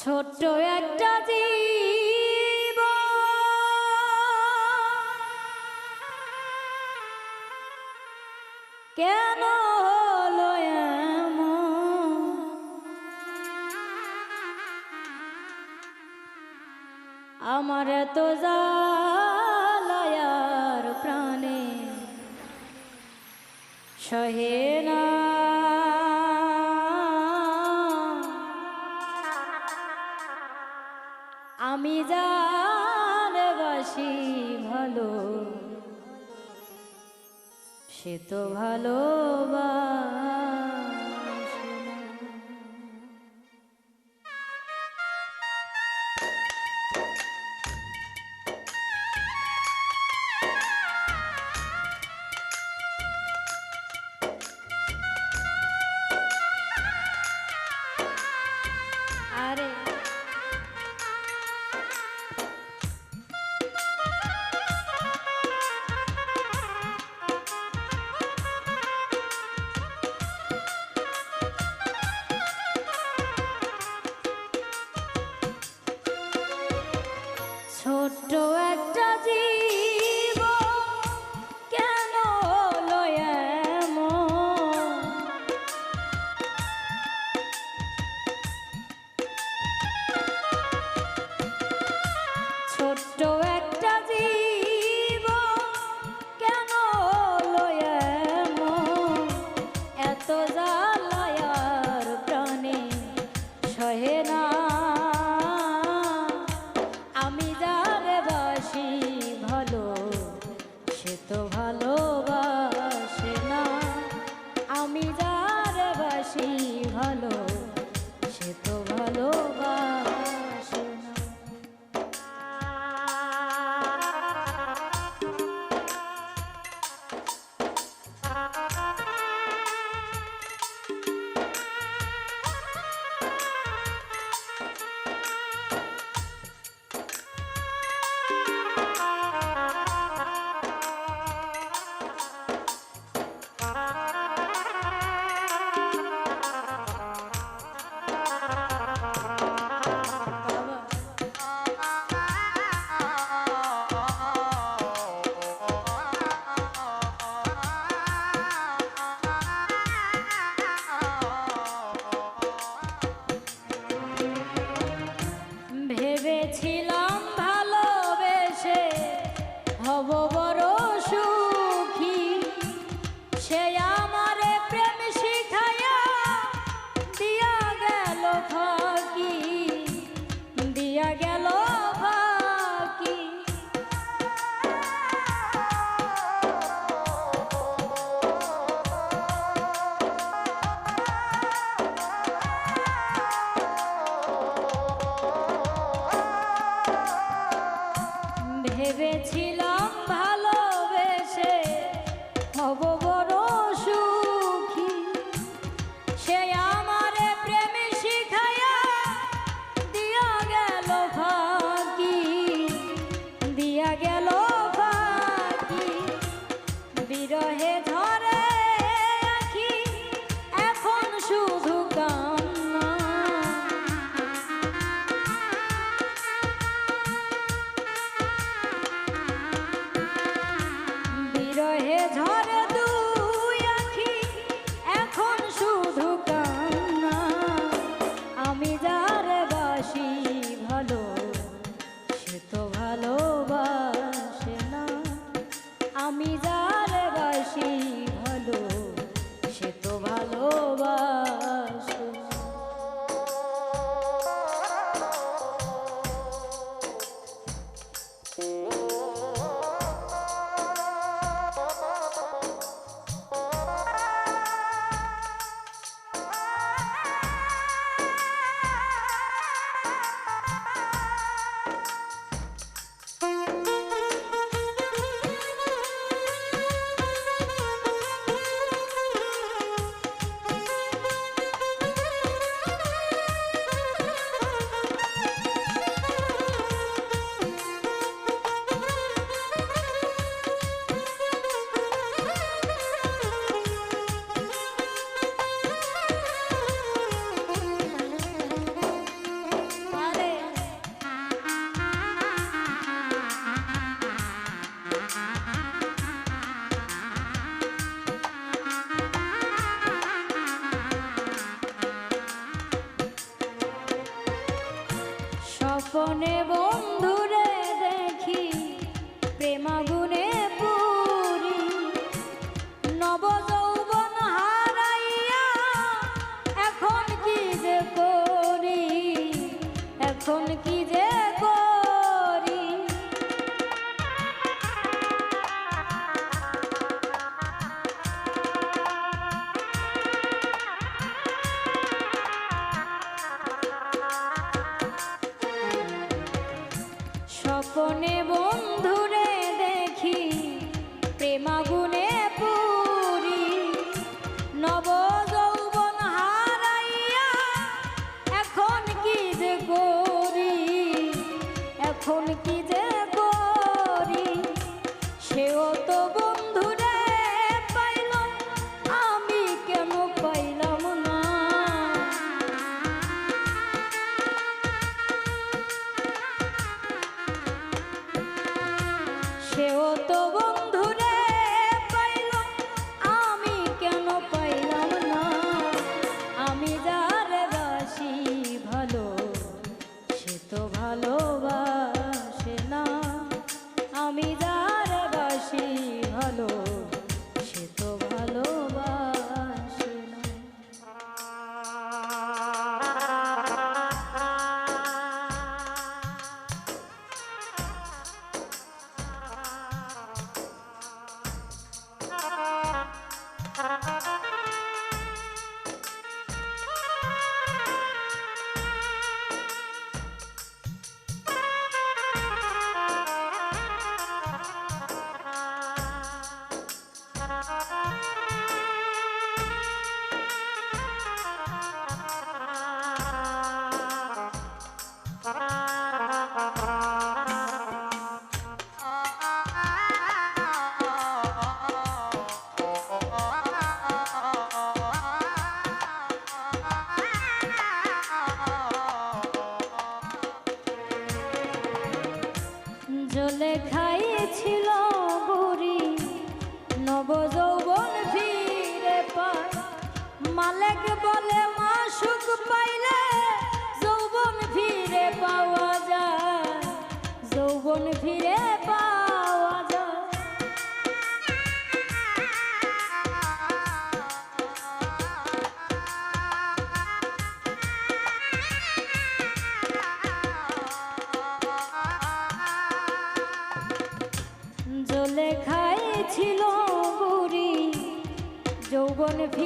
ছোট্ট একটা জীব কেন হলো আমার তো জালায়ার প্রাণে সহে না। আমি জানবাসি ভালো। সে তো ভালোবাস। ভগবান কনে বন্ধুরে দেখি প্রেমাগুনে পুরি। নব যৌবন হারাইয়া এখন কি যে করি? এখন কি যে লেখা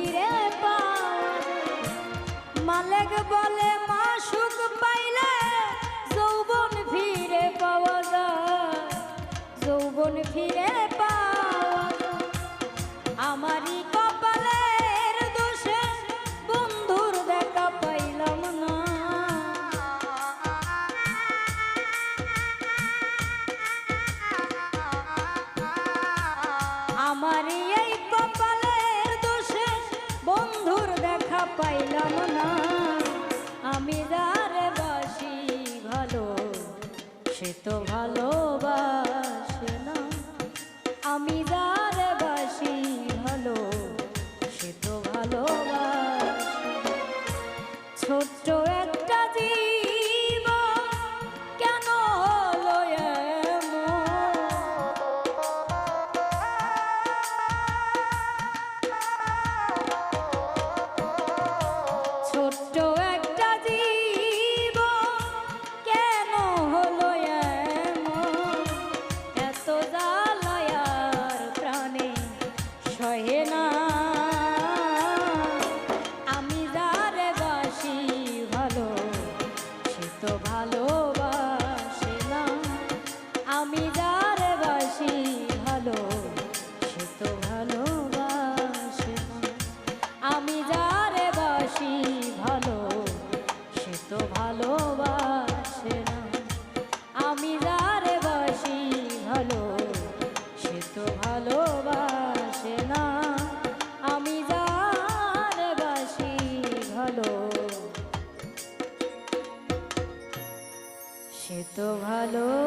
ফিরে পাওয়া মালেক বলে মাসুক পা ছিলাম না। আমি ভালো সে তো না। ভালো